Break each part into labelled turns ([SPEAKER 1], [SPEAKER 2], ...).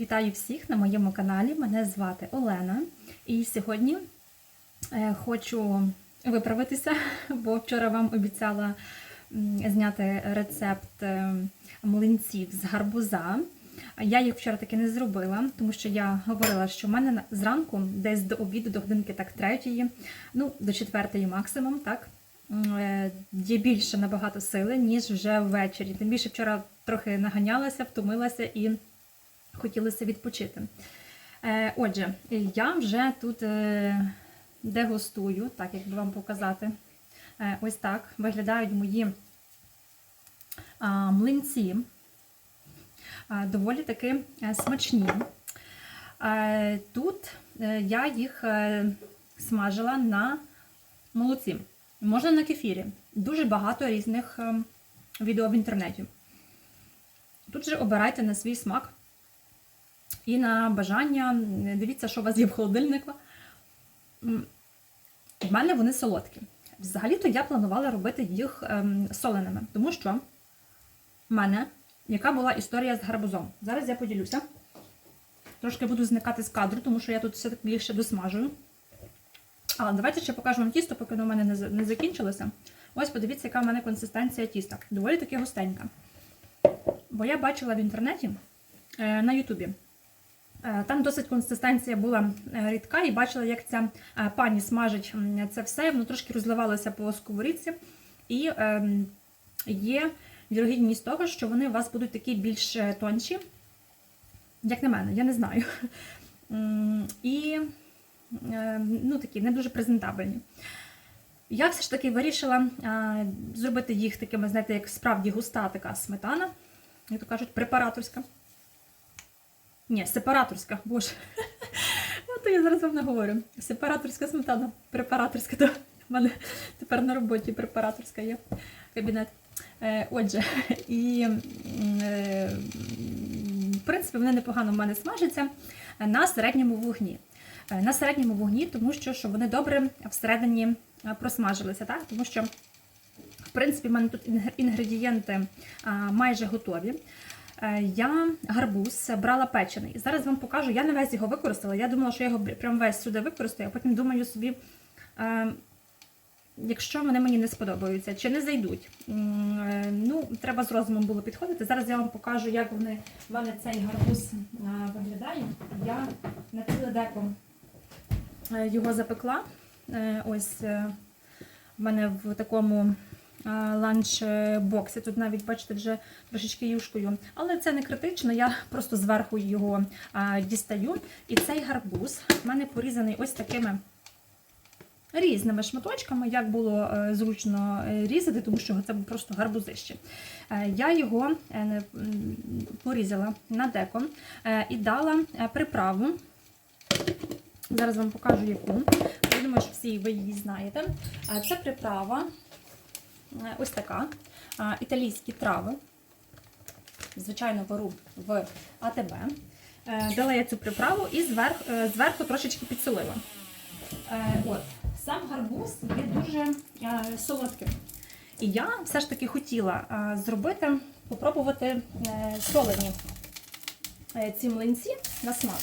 [SPEAKER 1] Вітаю всіх на моєму каналі. Мене звати Олена. І сьогодні е, хочу виправитися, бо вчора вам обіцяла зняти рецепт е, млинців з гарбуза. Я їх вчора таки не зробила, тому що я говорила, що в мене зранку, десь до обіду, до годинки так третьої, ну до четвертої максимум, так е, є більше набагато сили, ніж вже ввечері. Тим більше вчора трохи наганялася, втомилася і хотілося відпочити. Е, Отже, я вже тут е, дегустую, так як би вам показати. Е, Ось так виглядають мої млинці. Доволі таки смачні. Тут я їх смажила на молоці. Можна на кефірі. Дуже багато різних е, відео в інтернеті. Тут же обирайте на свій смак і на бажання. Дивіться, що у вас є в холодильнику. В мене вони солодкі. Взагалі-то я планувала робити їх ем, соленими, тому що в мене яка була історія з гарбузом. Зараз я поділюся. Трошки буду зникати з кадру, тому що я тут все більше досмажую. Але давайте ще покажу вам тісто, поки воно в мене не, не закінчилося. Ось подивіться, яка в мене консистенція тіста. Доволі таки густенька. Бо я бачила в інтернеті е, на Ютубі. Е, Там досить консистенція була е, рідка, і бачила, як ця е, пані смажить це все. Воно трошки розливалося по сковорідці. І ем, є вірогідність того, що вони у вас будуть такі більш тонші, як на мене, я не знаю. І е, ну, такі не дуже презентабельні. Я все ж таки вирішила зробити їх такими, знаєте, як справді густа така сметана, як то кажуть, препараторська. Ні, сепараторська, боже. Ну, то я зараз вам не говорю. Сепараторська сметана, препараторська, то в мене тепер на роботі препараторська є кабінет. Е, Отже, і е, в принципі вони непогано в мене смажаться на середньому вогні. Е, На середньому вогні, тому що щоб вони добре всередині просмажилися, так? Тому що, в принципі, в мене тут інгредієнти майже готові. Е, Я гарбуз брала печений. Зараз вам покажу, я не весь його використала. Я думала, що я його прям весь сюди використаю, а потім думаю собі, е, якщо вони мені не сподобаються чи не зайдуть. Е, Ну, треба з розумом було підходити. Зараз я вам покажу, як вони, в мене цей гарбуз е, виглядає. Я на ціле е, його запекла. Е, Ось е, в мене в такому е, ланч-боксі. Тут навіть, бачите, вже трошечки юшкою. Але це не критично, я просто зверху його е, дістаю. І цей гарбуз в мене порізаний ось такими різними шматочками, як було е, зручно е, різати, тому що це просто гарбузище. Е, Я його е, порізала на деко е, і дала е, приправу. Зараз вам покажу яку. Я думаю, що всі ви її знаєте. Е, Це приправа е, ось така. е, Італійські трави. Звичайно, беру в АТБ. Е, Дала я цю приправу і зверху, зверху трошечки підсолила. Е, От, сам гарбуз є дуже е, солодким. І я все ж таки хотіла е, зробити, попробувати е, солені е, ці млинці на смак.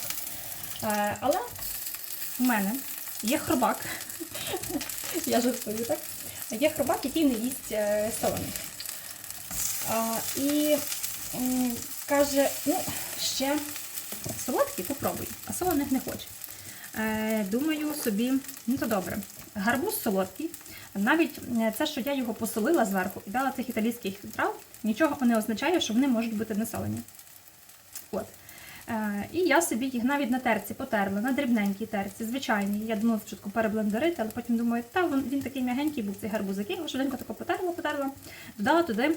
[SPEAKER 1] Е, Але в мене є хробак. Я жартую, так? Є хробак, який не їсть е, солених. І каже, ну, ще солодкі попробуй, а солених не хоче. Е, Думаю собі, ну то добре. Гарбуз солодкий. Навіть е, це, що я його посолила зверху і дала цих італійських трав, нічого не означає, що вони можуть бути не солені. От. Е, І я собі їх навіть на терці потерла, на дрібненькій терці, звичайній. Я думала спочатку переблендерити, але потім думаю, та він, такий м'ягенький був цей гарбузик. Я його швиденько тако потерла, потерла, додала туди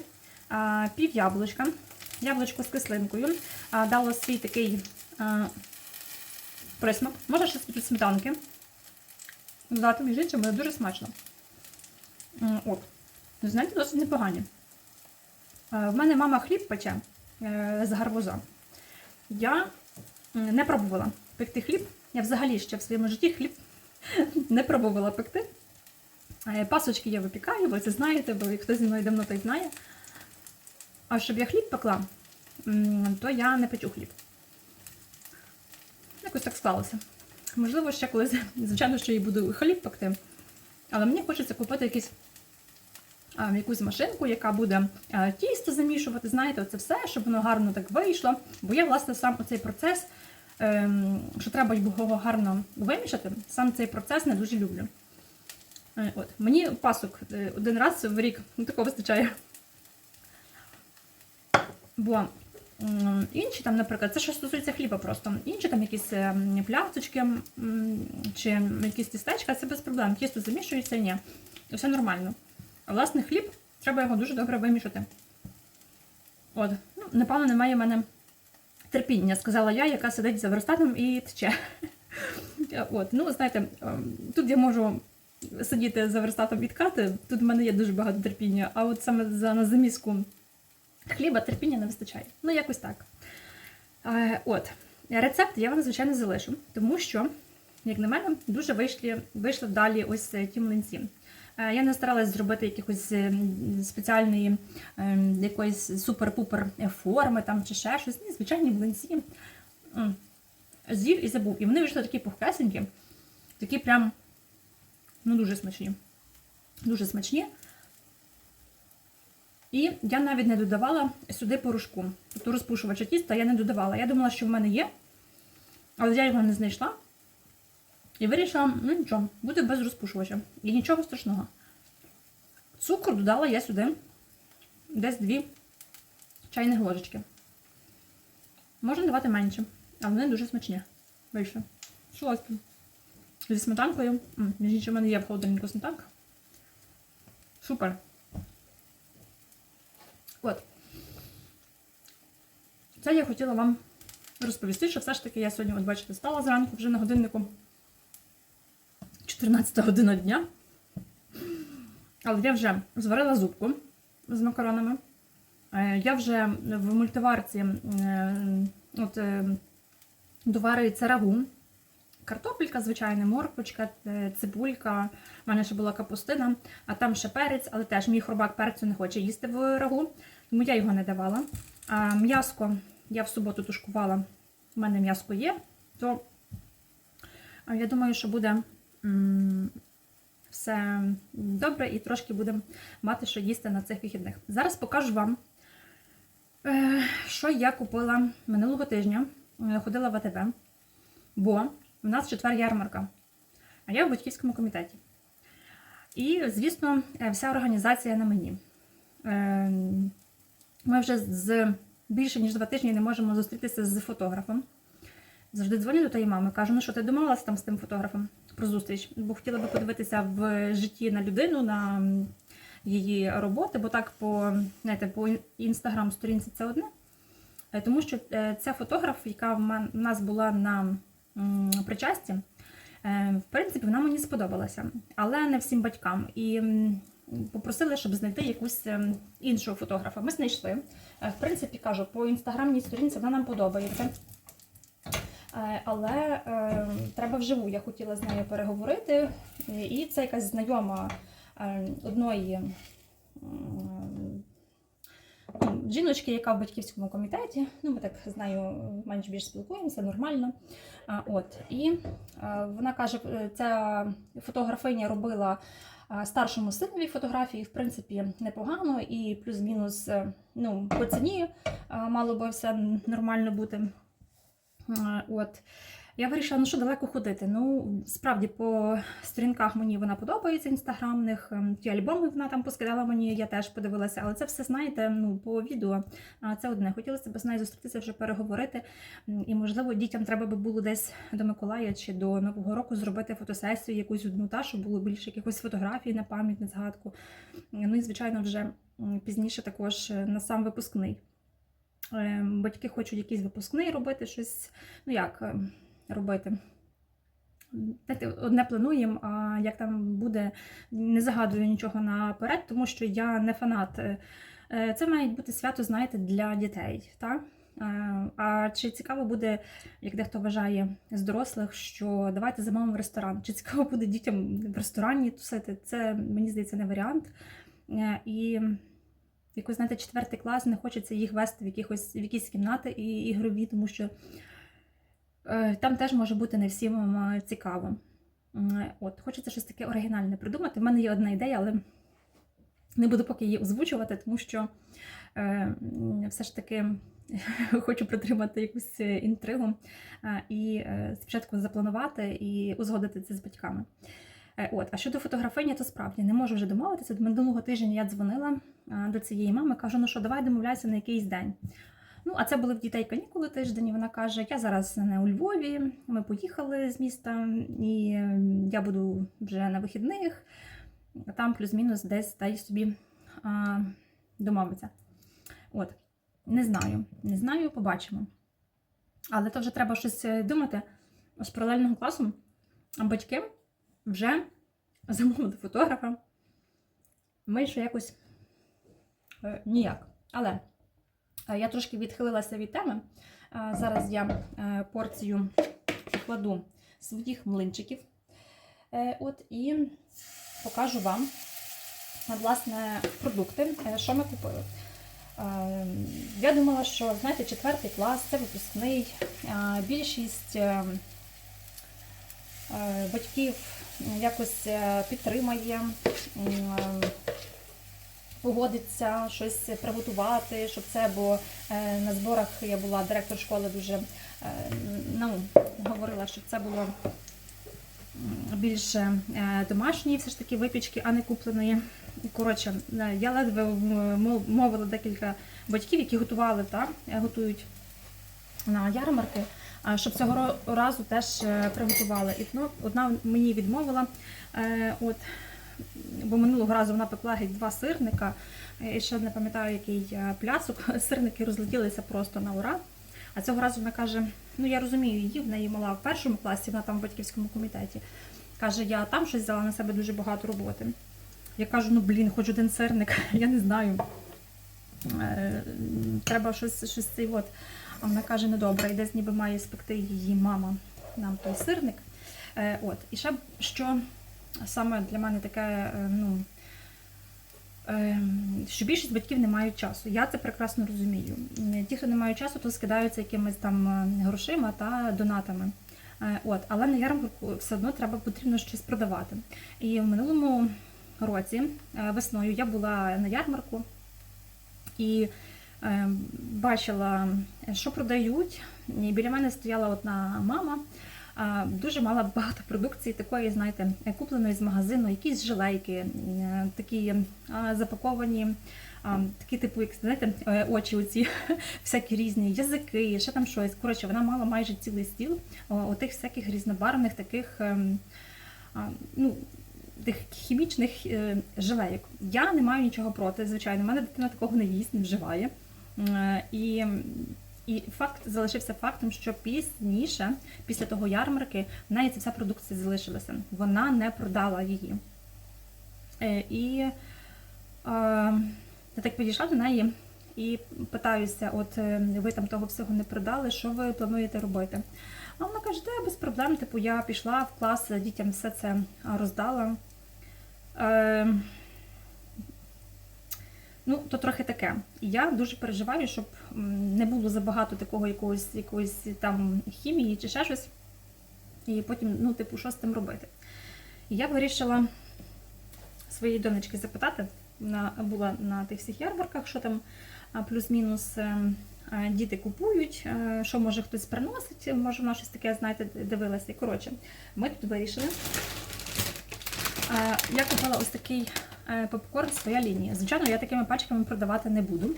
[SPEAKER 1] а, пів яблучка, яблучко з кислинкою, а, дала свій такий присмак. Можна ще з сметанки. Додати між іншим, буде дуже смачно. От. Знаєте, досить непогані. Е, В мене мама хліб пече е, з гарбуза. Я не пробувала пекти хліб. Я взагалі ще в своєму житті хліб не пробувала пекти. Е, Пасочки я випікаю, ви це знаєте, бо хто зі мною давно той знає. А щоб я хліб пекла, то я не печу хліб. якось так склалося. Можливо, ще колись, звичайно, що і буду хліб пекти. Але мені хочеться купити якийсь, а, якусь машинку, яка буде тісто замішувати, знаєте, це все, щоб воно гарно так вийшло. Бо я, власне, сам оцей процес, ем, що треба його гарно вимішати, сам цей процес не дуже люблю. Е, От. Мені пасок е, один раз в рік ну, такого вистачає. Бо інші там, наприклад, це що стосується хліба просто. Інші там якісь е, м, пляцочки чи якісь тістечка, це без проблем. Тісто замішується, ні. Все нормально. Власне хліб, треба його дуже добре вимішати. От, ну, напевно, немає в мене терпіння, сказала я, яка сидить за верстатом і тече. От, ну, знаєте, ем, тут я можу сидіти за верстатом і ткати, тут в мене є дуже багато терпіння, а от саме за на заміску хліба терпіння не вистачає. Ну, якось так. Е, от, рецепт я вам, звичайно, залишу, тому що, як на мене, дуже вийшли, вийшли далі ось ті млинці. Е, Я не старалась зробити якихось е, спеціальної е, якоїсь супер-пупер форми там чи ще щось. Ні, звичайні млинці. З'їв і забув. І вони вийшли такі пухкесенькі, такі прям ну, дуже смачні. Дуже смачні. І я навіть не додавала сюди порошку. Тобто розпушувача тіста я не додавала. Я думала, що в мене є, але я його не знайшла. І вирішила, ну нічого, буде без розпушувача. І нічого страшного. Цукру додала я сюди десь дві чайних ложечки. Можна давати менше, а вони дуже смачні. Вийшли. Солодкі. Зі сметанкою. Між іншим, в мене є в холодильнику сметанка. Супер. От. Це я хотіла вам розповісти, що все ж таки я сьогодні, от бачите, стала зранку вже на годиннику 14 година дня. Але я вже зварила зубку з макаронами. Е, Я вже в мультиварці е, от, е, доварюється рагу. Картопелька, звичайна, морквочка, е, цибулька. У мене ще була капустина, а там ще перець, але теж мій хробак перцю не хоче їсти в рагу, тому я його не давала. А м'яско я в суботу тушкувала. У мене м'яско є, то я думаю, що буде все добре і трошки будемо мати що їсти на цих вихідних. Зараз покажу вам, е, що я купила минулого тижня. Е, Ходила в АТБ, бо в нас четвер ярмарка, а я в батьківському комітеті. І, звісно, е, вся організація на мені. Ми вже з більше ніж два тижні не можемо зустрітися з фотографом. Завжди дзвоню до тієї мами, кажу, ну що ти домовилася там з тим фотографом про зустріч, бо хотіла би подивитися в житті на людину, на її роботи, бо так по, знаєте, по інстаграм-сторінці це одне. Е, Тому що е, ця фотограф, яка в нас була на причасті, е, в принципі, вона мені сподобалася, але не всім батькам. І попросили, щоб знайти якусь ем, іншого фотографа. Ми знайшли. В принципі, кажу, по інстаграмній сторінці вона нам подобається. Е, Але е, треба вживу. Я хотіла з нею переговорити. І це якась знайома е, одної жіночки, яка в батьківському комітеті. Ну, ми так з нею менш більш спілкуємося, нормально. От. І вона каже, ця фотографиня робила старшому синові фотографії, в принципі, непогано, і плюс-мінус ну, по ціні мало би все нормально бути. От. Я вирішила, ну що далеко ходити. Ну, справді, по сторінках мені вона подобається інстаграмних. ем, Ті альбоми вона там поскидала мені, я теж подивилася, але це все, знаєте, ну, по відео. Це одне. Хотілося б з нею зустрітися, вже переговорити. І, можливо, дітям треба би було десь до Миколая чи до Нового року зробити фотосесію, якусь одну та, щоб було більше якихось фотографій на пам'ять, на згадку. Ну і, звичайно, вже пізніше також е, на сам випускний. Е, Батьки хочуть якийсь випускний робити, щось, ну як е, робити. Знаєте, Одне плануємо, а як там буде, не загадую нічого наперед, тому що я не фанат. Е, Це має бути свято, знаєте, для дітей. Та? Е, А чи цікаво буде, як дехто вважає з дорослих, що давайте замовимо ресторан? Чи цікаво буде дітям в ресторані тусити? Це, мені здається, не варіант. І якось, знаєте, четвертий клас, не хочеться їх вести в якихось в якісь кімнати і ігрові, тому що Е, Там теж може бути не всім е, цікаво. От, хочеться щось таке оригінальне придумати. В мене є одна ідея, але не буду поки її озвучувати, тому що е, все ж таки хочу притримати якусь інтригу е, і е, спочатку запланувати і узгодити це з батьками. Е, От, а щодо фотографині, то справді не можу вже домовитися. Минулого тижня я дзвонила до цієї мами, кажу, ну що, давай домовляйся на якийсь день. Ну, а це були в дітей канікули тиждень. Вона каже: Я зараз не у Львові, ми поїхали з міста, і я буду вже на вихідних. Там плюс-мінус десь дай собі а, домовиться. От, не знаю, не знаю, побачимо. Але то вже треба щось е, думати з паралельного класу. А батьки вже замовили фотографа. Ми ще якось е, ніяк. Але е, я трошки відхилилася від теми. Е, Зараз я е, порцію покладу своїх млинчиків. Е, От і покажу вам е, власне продукти, е, що ми купили. Е, Я думала, що знаєте, четвертий клас це випускний. Більшість е, е, батьків якось е, підтримає, е, погодиться щось приготувати, щоб це, бо е, на зборах я була директор школи дуже ну, говорила, щоб це було більше домашньої все ж таки випічки, а не купленої. Коротше, я ледве мовила декілька батьків, які готували та е, готують на ярмарки, щоб цього разу теж е, приготували. І ну, одна мені відмовила, е, от, бо минулого разу вона пекла геть два сирника, і ще не пам'ятаю, який е, пляцок. Сирники розлетілися просто на ура. А цього разу вона каже: ну я розумію її, в неї мала в першому класі, вона там в батьківському комітеті. Каже, я там щось взяла на себе дуже багато роботи. Я кажу, ну блін, хоч один сирник, я не знаю. Треба щось, щось цей от. А вона каже, ну добре, і десь ніби має спекти її мама нам той сирник. Е, от. І ще що саме для мене таке, е, ну, е, що більшість батьків не мають часу. Я це прекрасно розумію. Ті, хто не мають часу, то скидаються якимись там грошима та донатами. От, але на ярмарку все одно треба потрібно щось продавати. І в минулому році, весною, я була на ярмарку і бачила, що продають. І біля мене стояла одна мама. Дуже мала багато продукції, такої, знаєте, купленої з магазину, якісь жилейки, такі запаковані, такі, типу, як знаєте, е, очі оці, всякі різні язики, ще там щось. Коротше, вона мала майже цілий стіл отих всяких різнобарвних таких. ем, ну, тих хімічних е, жилейок. Я не маю нічого проти, звичайно. У мене дитина такого не їсть, не вживає. Е, І, і факт залишився фактом, що пізніше, після того ярмарки, в неї ця вся продукція залишилася. Вона не продала її. Е, І е, я так підійшла до неї і питаюся: от ви там того всього не продали, що ви плануєте робити? А вона каже, та без проблем. Типу, я пішла в клас, дітям все це роздала. Ну, то трохи таке. І я дуже переживаю, щоб не було забагато такого якогось, якоїсь там хімії чи ще щось. І потім, ну, типу, що з тим робити. І я вирішила своєї донечки запитати, вона була на тих всіх ярмарках, що там плюс-мінус. е, Діти купують, е, що може хтось приносить, може вона щось таке, знаєте, дивилася. І, Коротше, ми тут вирішили. Я купила ось такий попкорн своя лінія. Звичайно, я такими пачками продавати не буду.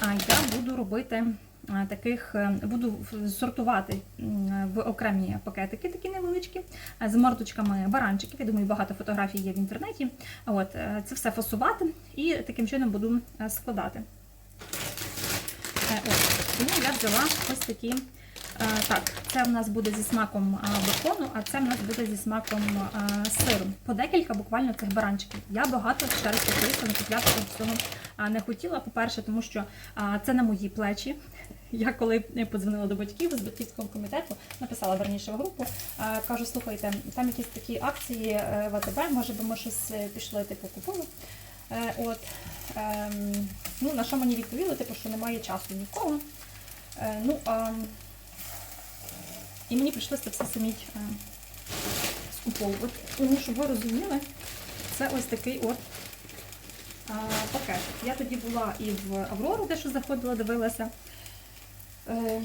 [SPEAKER 1] А я буду робити е, таких, е, буду сортувати в окремі пакетики, такі невеличкі, е, з мордочками баранчиків. Я думаю, багато фотографій є в інтернеті. От е, це все фасувати і таким чином буду е, складати. Е, От, тому я взяла ось такі. Е, Так, це в нас буде зі смаком е, бекону, а це в нас буде зі смаком е, сиру. По декілька буквально цих баранчиків. Я багато ще раз повторюся, не купляти того е, не хотіла. По-перше, тому що це на мої плечі. Я коли подзвонила до батьків з батьківського комітету, написала верніше в групу, кажу, слухайте, там якісь такі акції в АТБ, може би ми щось пішли, типу, купили. От, ем, ну, на що мені відповіли, типу, що немає часу нікого. Ну, а, І мені прийшлося це все самі е, скуповувати. Тому щоб ви розуміли, це ось такий от пакет. Я тоді була і в Аврору, де що заходила, дивилася. Е,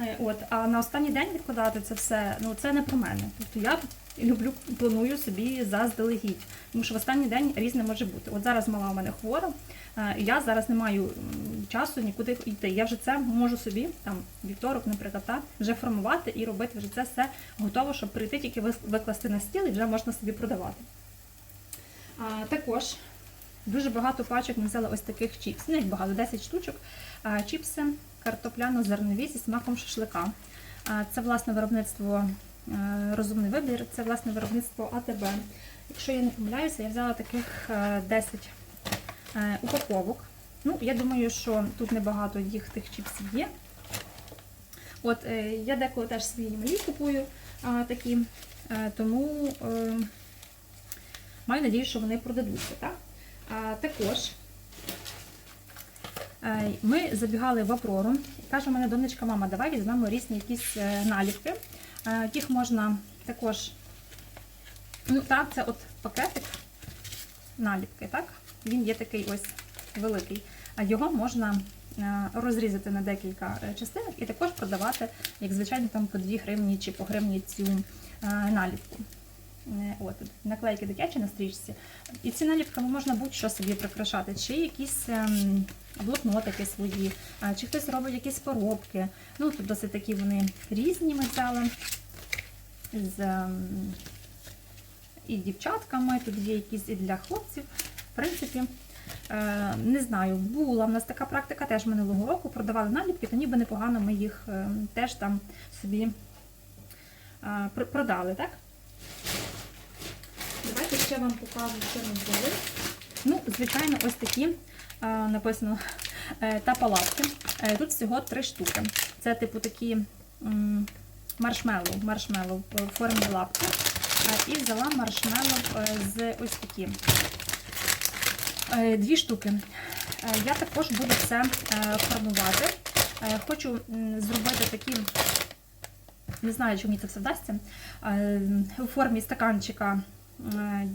[SPEAKER 1] е, От, а на останній день відкладати це все, ну це не про мене. Тобто я люблю, планую собі заздалегідь. Тому що в останній день різне може бути. От зараз мала у мене хвора, е, і я зараз не маю часу нікуди йти. Я вже це можу собі, там вівторок, наприклад, та, вже формувати і робити вже це все готово, щоб прийти тільки викласти на стіл і вже можна собі продавати. А, також дуже багато пачок ми взяли ось таких чіпс. Ну, як багато, 10 штучок. А, чіпси картопляно-зернові зі смаком шашлика. А, це власне виробництво розумний вибір, це власне виробництво АТБ. Якщо я не помиляюся, я взяла таких е, 10 е, упаковок. Ну, я думаю, що тут небагато їх тих чіпсів є. От е, я деколи теж свої малі купую такі, е, тому е, маю надію, що вони продадуться. Так? Також е, ми забігали в Аврору і каже мене донечка, мама, давай візьмемо різні якісь е, наліпки. Е, Їх можна також. Ну, так, це от пакетик наліпки, так? Він є такий ось великий. А його можна е, розрізати на декілька е, частинок і також продавати, як звичайно, там по 2 гривні чи по гривні цю наліпку. Е, От, наклейки дитячі на стрічці. І ці наліпками можна будь-що собі прикрашати, чи якісь ем, блокнотики свої, чи хтось робить якісь поробки. Ну, тут досить такі вони різні ми взяли. З, ем, і дівчатками, тут є якісь і для хлопців. В принципі, е, не знаю, була в нас така практика теж минулого року, продавали наліпки, то ніби непогано ми їх е, теж там собі е, продали, так? Ще вам покажу, що ми взяли. Ну, звичайно, ось такі е, написано е, та палатки. Е, Тут всього три штуки. Це типу такі маршмеллоу, маршмеллоу в формі лапки. І взяла маршмеллоу з ось такі. Дві штуки. Я також буду це е, формувати. Хочу зробити такі, не знаю, чи мені це все вдасться, у формі стаканчика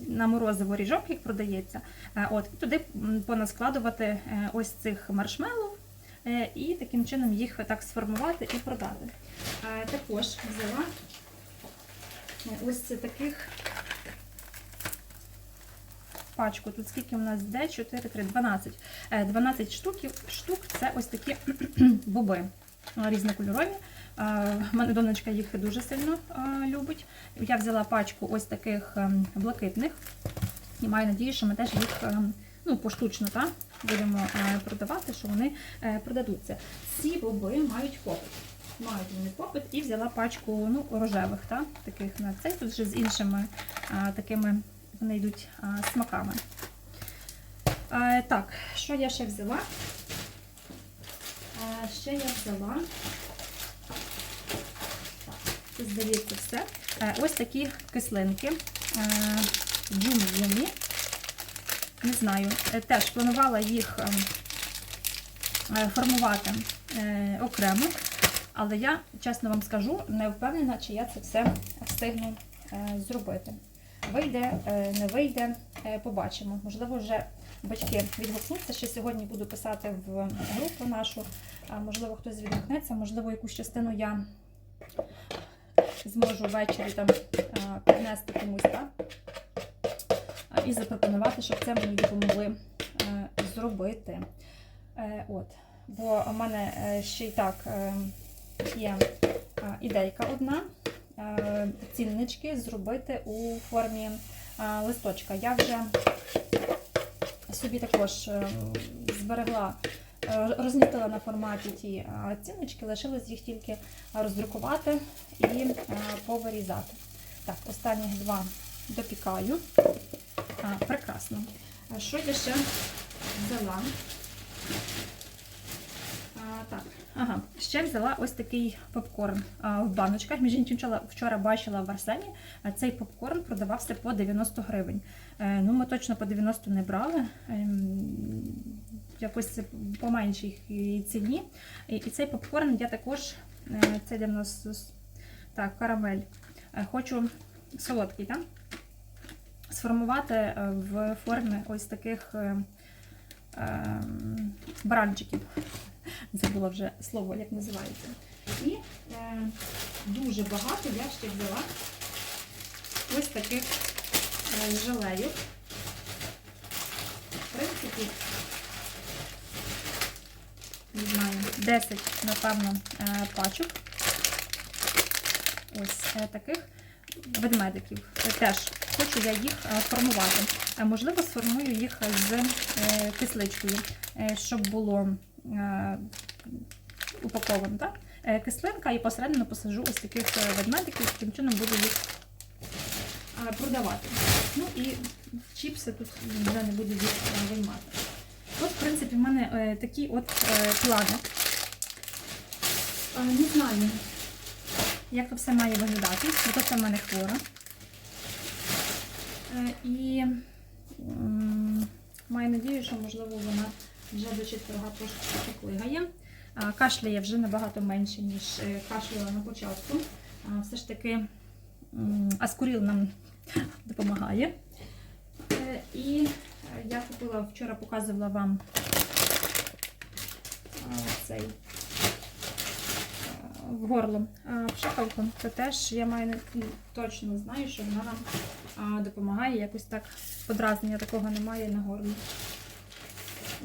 [SPEAKER 1] на морозиво ріжок, як продається. Е, От, і туди понаскладувати е, ось цих маршмеллоу е, і таким чином їх так сформувати і продати. Е, Також взяла е, ось таких пачку. Тут скільки у нас де? 4, 3, 12. Е, 12 штуків, штук це ось такі боби е, різнокольорові. Е, мене донечка їх дуже сильно е, любить. Я взяла пачку ось таких ем, блакитних і маю надію, що ми теж їх ну, поштучно та, будемо е, продавати, що вони е, продадуться. Ці боби мають попит. Мають вони попит і взяла пачку ну, рожевих, та, таких на цей тут вже з іншими такими вони йдуть смаками. Е, так, що я ще взяла? Е, ще я взяла. Це здається все. Е, ось такі кислинки. Е, Джум-джумі. Не знаю, е, теж планувала їх ем, формувати окремо, але я, чесно вам скажу, не впевнена, чи я це все встигну зробити. Вийде, не вийде, побачимо. Можливо, вже батьки відгукнуться. Ще сьогодні буду писати в групу нашу. Можливо, хтось відгукнеться, можливо, якусь частину я зможу ввечері там е, піднести комусь, так? І запропонувати, щоб це мені допомогли е, зробити. Е, От. Бо у мене ще й так є ідейка одна цільнички зробити у формі листочка. Я вже собі також зберегла, е, розмістила на форматі ті ціночки, ціннички, лишилось їх тільки роздрукувати і е, повирізати. Так, останні два допікаю. Прекрасно. Що я ще взяла? Так, ага, ще взяла ось такий попкорн в баночках. Між іншим, вчора, бачила в Арсені, цей попкорн продавався по 90 гривень. Е, ну, ми точно по 90 не брали. Ем, якось по меншій ціні. І, цей попкорн я також Е, Це в нас так, карамель. Е, Хочу солодкий, так? Сформувати в формі ось таких е, е, баранчиків. Забула вже слово, як називається. І е, дуже багато я ще взяла ось таких е, желеїв. В принципі, не знаю, 10, напевно, е, пачок. Ось е, таких ведмедиків. Е, Теж хочу я їх е, формувати. Е, Можливо, сформую їх з кисличкою, щоб було е. Так? Е, Кислинка і посередину посажу ось таких е, ведмедиків, таким чином буду їх продавати. Ну і чіпси тут вже не буду їх виймати. От, в принципі, в мене такі от плани. Не знаю, як це все має виглядати, бо це в мене хвора. І маю надію, що, можливо, вона вже до четверга трошки поклигає. Е, Кашляє вже набагато менше, ніж е, кашляла на початку. Все ж таки аскуріл нам допомагає. Е, І е, я купила, вчора показувала вам цей в горло пшикалку. Це теж я маю ну, точно знаю, що вона нам допомагає. Якось так подразнення такого немає на горлі.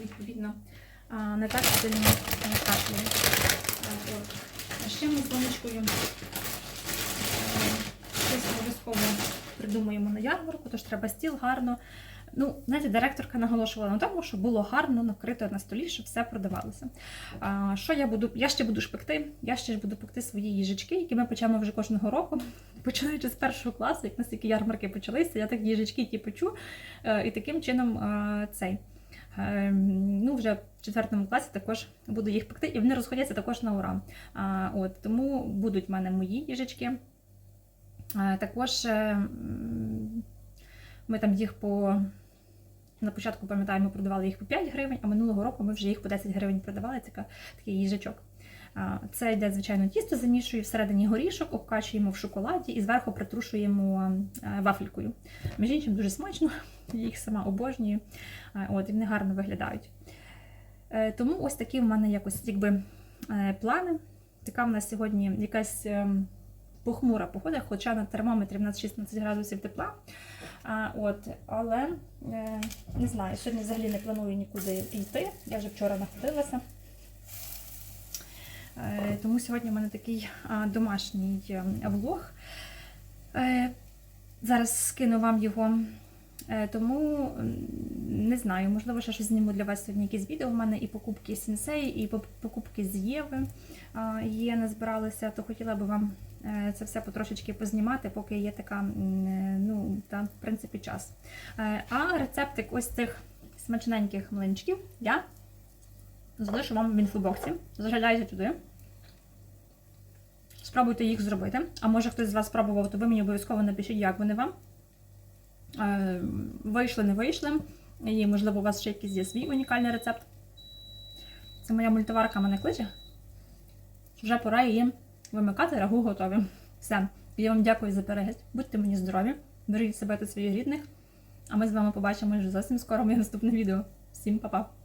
[SPEAKER 1] Відповідно, не так сильно. А ще ми з донечкою е, щось обов'язково придумаємо на ярмарку, тож треба стіл гарно. Ну, знаєте, директорка наголошувала на тому, що було гарно накрито на столі, щоб все продавалося. А, що я буду? Я ще буду шпекти, я ще буду пекти свої їжачки, які ми печемо вже кожного року. Починаючи з першого класу, як настільки ярмарки почалися, я так їжачки ті печу. Е, і таким чином е, цей. Е, Ну, вже в четвертому класі також буду їх пекти, і вони розходяться також на ура. От, тому будуть в мене мої їжачки. Е, Також е, ми там їх по. На початку, пам'ятаю, ми продавали їх по 5 гривень, а минулого року ми вже їх по 10 гривень продавали. Це такий їжачок. Це йде, звичайно, тісто, замішую всередині горішок, обкачуємо в шоколаді і зверху притрушуємо е, вафелькою. Між іншим, дуже смачно, їх сама обожнюю. Е, От, і вони гарно виглядають. Е, Тому ось такі в мене якось якби е, плани. Така в нас сьогодні якась похмура погода, хоча на термометрі в нас 16 градусів тепла. А, от, але е, не знаю, сьогодні взагалі не планую нікуди йти. Я вже вчора находилася. Е, тому сьогодні в мене такий а, домашній е, влог. Е, зараз скину вам його. Е, Тому не знаю, можливо, ще щось зніму для вас сьогодні якісь відео. У мене і покупки з сенсеї, і покупки з Єви є, назбиралися, то хотіла би вам е, це все потрошечки познімати, поки є така, е, ну, та, в принципі, час. А рецептик ось цих смачненьких млинчиків я залишу вам в інфобоксі. Заглядайте туди. Спробуйте їх зробити. А може хтось з вас спробував, то ви мені обов'язково напишіть, як вони вам. Е, Вийшли, не вийшли. І, можливо, у вас ще якийсь є свій унікальний рецепт. Це моя мультиварка мене кличе. Вже пора її вимикати, рагу готові. Все. Я вам дякую за перегляд. Будьте мені здорові, беріть себе та своїх рідних. А ми з вами побачимо вже зовсім скоро моє наступне відео. Всім па-па!